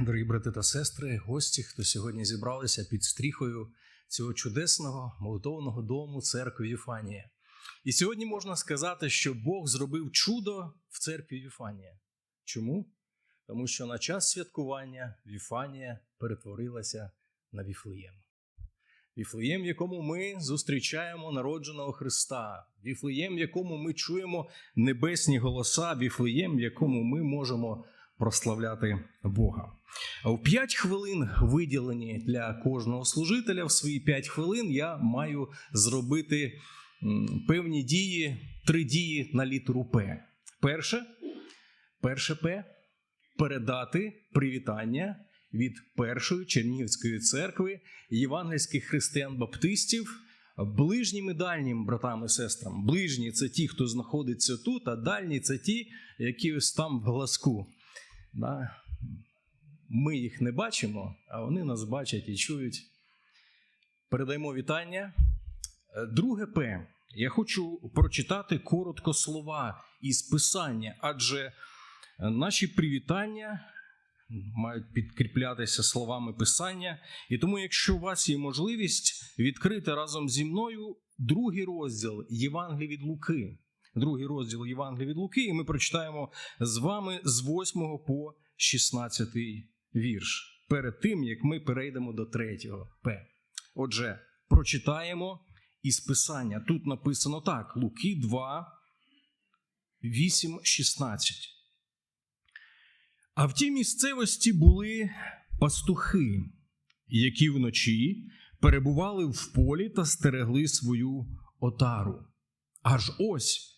дорогі брати та сестри, гості, хто сьогодні зібралися під стріхою цього чудесного молитовного дому церкви Єфанія. І сьогодні можна сказати, що Бог зробив чудо в церкві Єфанія. Чому? Тому що на час святкування Віфанія перетворилася на Віфлеєм. Віфлеєм, в якому ми зустрічаємо народженого Христа, Віфлеєм, в якому ми чуємо небесні голоса, Віфлеєм, в якому ми можемо прославляти Бога. В 5 хвилин, виділені для кожного служителя, в свої 5 хвилин я маю зробити певні дії, три дії на літеру П. Перше, перше П передати привітання від першої Чернігівської церкви євангельських християн-баптистів ближнім і дальнім братам і сестрам. Ближні це ті, хто знаходиться тут, а дальні це ті, які ось там в глазку. Да? Ми їх не бачимо, а вони нас бачать і чують. Передаємо вітання. Е, Друге П. Я хочу прочитати коротко слова із писання, адже наші привітання мають підкріплятися словами писання. І тому, якщо у вас є можливість відкрити разом зі мною другий розділ Євангелія від Луки. Другий розділ Євангелія від Луки, і ми прочитаємо з вами з 8 по 16 вірш. Перед тим, як ми перейдемо до третього П. Отже, прочитаємо із писання. Тут написано так: Луки 2, 8, 16. А в тій місцевості були пастухи, які вночі перебували в полі та стерегли свою отару. Аж ось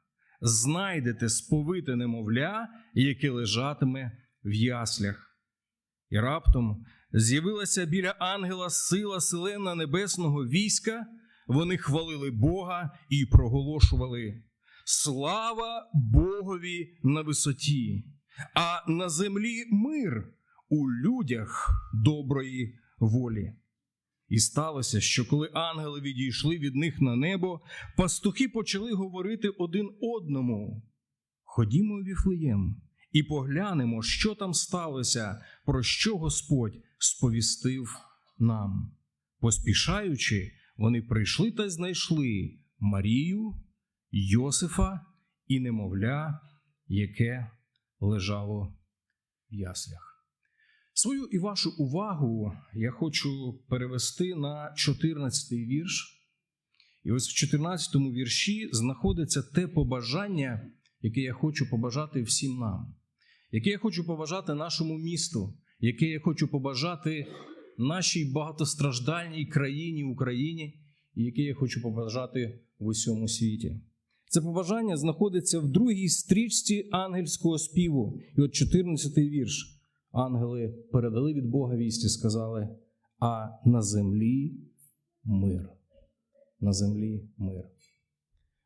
знайдете сповите немовля, яке лежатиме в яслях. І раптом з'явилася біля ангела сила селена небесного війська. Вони хвалили Бога і проголошували: Слава Богові на висоті! а на землі мир у людях доброї волі. І сталося, що коли ангели відійшли від них на небо, пастухи почали говорити один одному: Ходімо в Віфлеєм і поглянемо, що там сталося, про що Господь сповістив нам. Поспішаючи, вони прийшли та знайшли Марію, Йосифа і немовля, яке лежало в яслях. Свою і вашу увагу я хочу перевести на 14 вірш. І ось в 14 вірші знаходиться те побажання, яке я хочу побажати всім нам, яке я хочу побажати нашому місту, яке я хочу побажати нашій багатостраждальній країні Україні, і яке я хочу побажати в усьому світі. Це побажання знаходиться в другій стрічці ангельського співу. І от 14-й вірш. Ангели передали від Бога вісті, сказали: а на землі мир. На землі мир.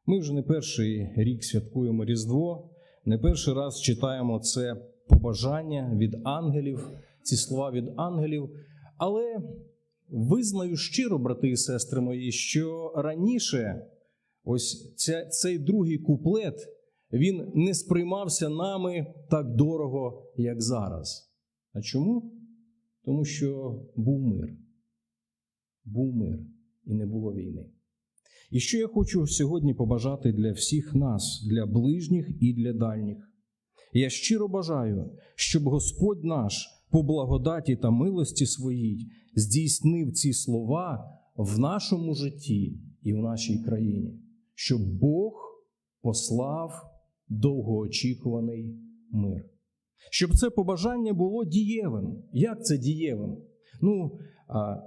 Ми вже не перший рік святкуємо Різдво, не перший раз читаємо це побажання від ангелів, ці слова від ангелів. Але визнаю щиро, брати і сестри мої, що раніше. Ось ця, цей другий куплет він не сприймався нами так дорого, як зараз. А чому? Тому що був мир. Був мир і не було війни. І що я хочу сьогодні побажати для всіх нас, для ближніх і для дальніх. Я щиро бажаю, щоб Господь наш по благодаті та милості своїй здійснив ці слова в нашому житті і в нашій країні щоб Бог послав довгоочікуваний мир. Щоб це побажання було дієвим. Як це дієвим? Ну,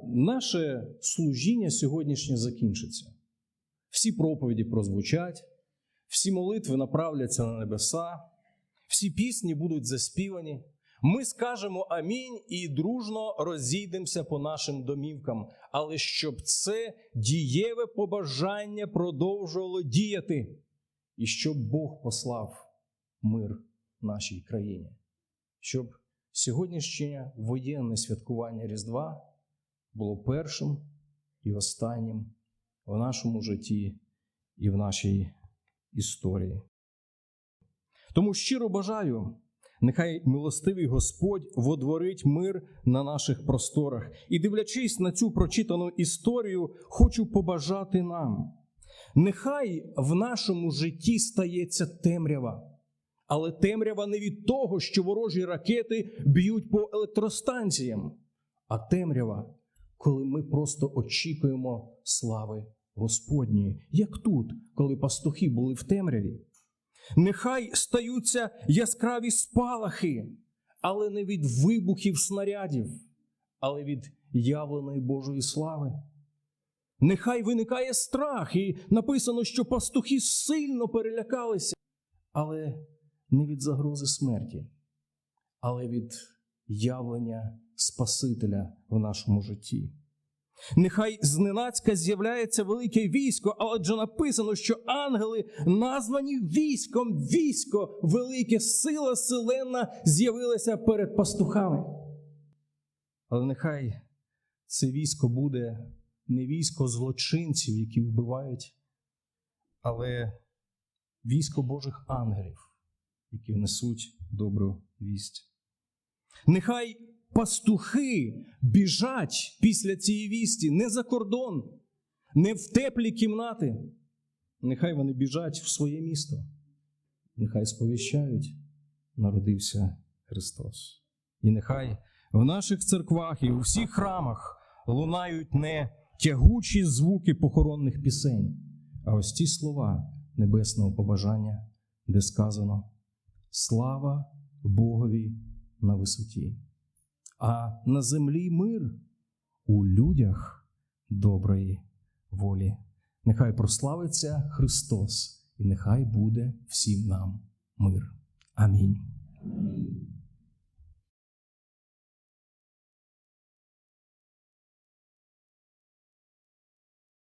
наше служіння сьогоднішнє закінчиться. Всі проповіді прозвучать, всі молитви направляться на небеса, всі пісні будуть заспівані, Ми скажемо амінь і дружно розійдемося по нашим домівкам, але щоб це дієве побажання продовжувало діяти, і щоб Бог послав мир нашій країні, щоб сьогоднішнє воєнне святкування Різдва було першим і останнім в нашому житті і в нашій історії. Тому щиро бажаю, нехай милостивий Господь водворить мир на наших просторах. І дивлячись на цю прочитану історію, хочу побажати нам. Нехай в нашому житті стається темрява, але темрява не від того, що ворожі ракети б'ють по електростанціям, а темрява, коли ми просто очікуємо слави Господньої, як тут, коли пастухи були в темряві. Нехай стаються яскраві спалахи, але не від вибухів снарядів, але від явленої Божої слави. Нехай виникає страх, і написано, що пастухи сильно перелякалися, але не від загрози смерті, але від явлення Спасителя в нашому житті. Нехай зненацька з'являється велике військо, адже написано, що ангели названі військом, військо, велике сила селена з'явилася перед пастухами. Але нехай це військо буде не військо злочинців, які вбивають, але військо Божих ангелів, які несуть добру вість. Нехай пастухи біжать після цієї вісті не за кордон, не в теплі кімнати. Нехай вони біжать в своє місто. Нехай сповіщають, народився Христос. І нехай в наших церквах і у всіх храмах лунають не тягучі звуки похоронних пісень, а ось ті слова небесного побажання, де сказано: Слава Богові на висоті, а на землі мир у людях доброї волі. Нехай прославиться Христос, і нехай буде всім нам мир. Амінь.